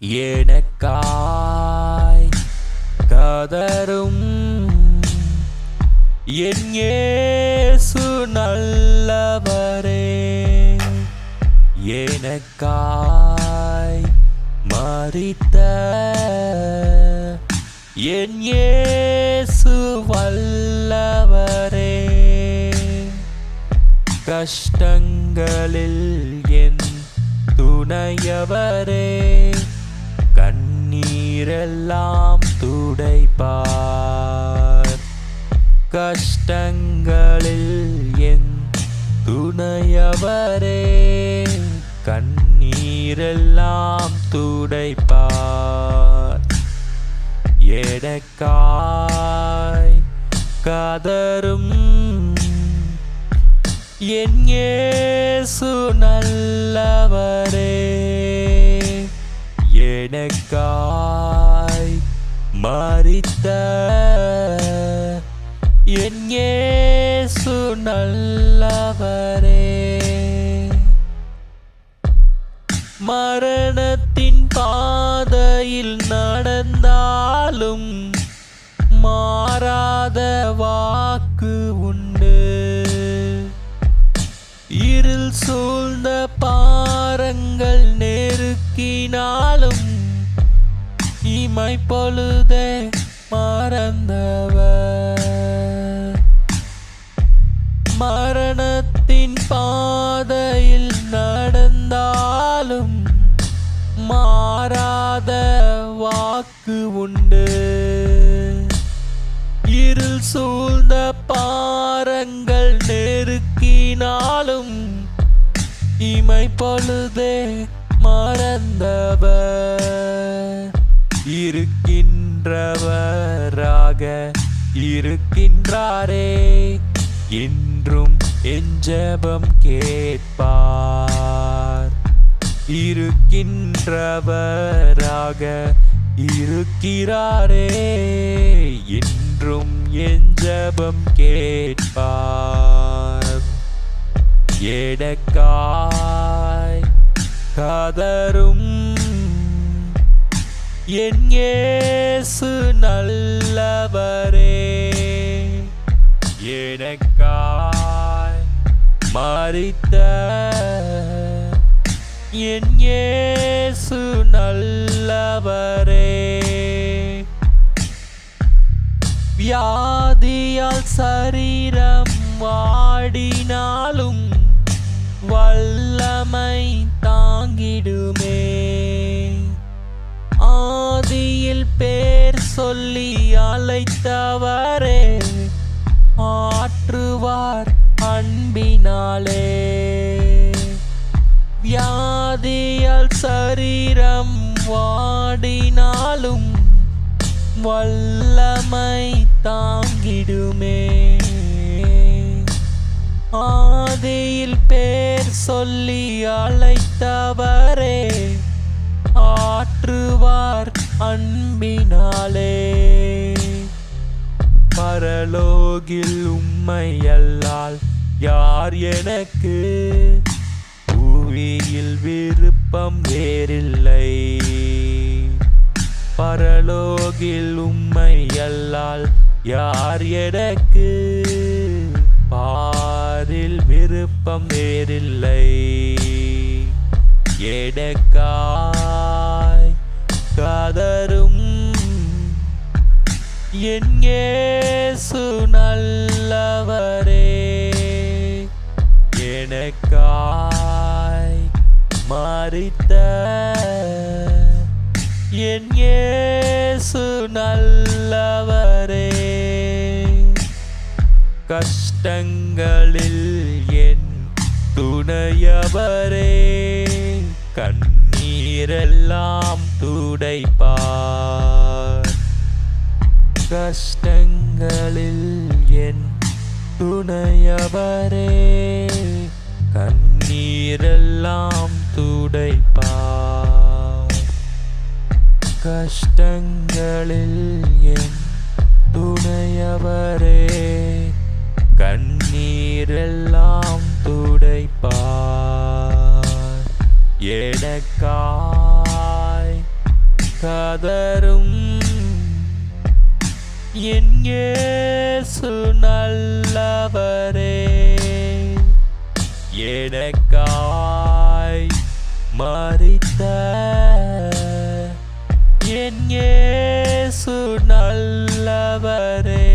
எனக்காய் கதரும் என் ஏசு நல்லவரே. எனக்காய் மறித்த என் ஏசு வல்லவரே. கஷ்டங்களில் என் துணையவரே. கண்ணீரெல்லாம் துடைப்பார். கஷ்டங்களில் என் துணையவரே கண்ணீரெல்லாம் துடைப்பார். எனக்காய் கதரும் என் ஏசு நல்லவரே. எனக்காய் மறித்த என் இயேசு நல்லவரே. மரணத்தின் பாதையில் நடந்தாலும் மாறாத வாக்கு உண்டு. இருள் சூழ்ந்த பாரங்கள் நெருக்கினாலும் இமை பொழுதே மறந்தவர். மரணத்தின் பாதையில் நடந்தாலும் மாறாத வாக்கு உண்டு. இருள் சூழ்ந்த பாரங்கள் நெருக்கினாலும் இமை பொழுதே மறந்தவர். இருக்கின்றவராக இருக்கின்றாரே. என்றும் எஞ்சபம் கேட்பார். இருக்கின்றவராக இருக்கிறாரே. என்றும் எஞ்சபம் கேட்பார். எடக்காய் கதரும் என் இயேசு நல்லவரே. எனக்காய் மறித்த என் இயேசு நல்லவரே. வியாதியால் சரீரம் வாடினாலும் வல்லமை தாங்கிடு. அழைத்தவரே ஆற்றுவார் அன்பினாலே. வியாதியால் சரீரம் வாடினாலும் வல்லமை தாங்கிடுமே. ஆதியில் பேர் சொல்லி அழைத்தவரே ஆற்றுவார் அன்பினாலே பரலோகில் உம்மை அல்லால் யார் எனக்கு? பூமியில் விருப்பம் வேறில்லை. பரலோகில் உம்மை அல்லால் யார் எனக்கு? பாரில் விருப்பம் வேறில்லை. எடக்காய் கதரும் என் ஏ மறித்த என் ஏசு நல்லவரே. கஷ்டங்களில் என் துணையவரே. கண்ணீரெல்லாம் துடைப்பார். கஷ்டங்களில் என் துணையவரே. கண்ணீரெல்லாம் துடைப்பார் கஷ்டங்களில் என் துணையவரே கண்ணீரெல்லாம் துடைப்பார் எனக்காய் கதரும் என் நல்லவரே. எனக்கு மறித்த என் ஏசு நல்லவரே.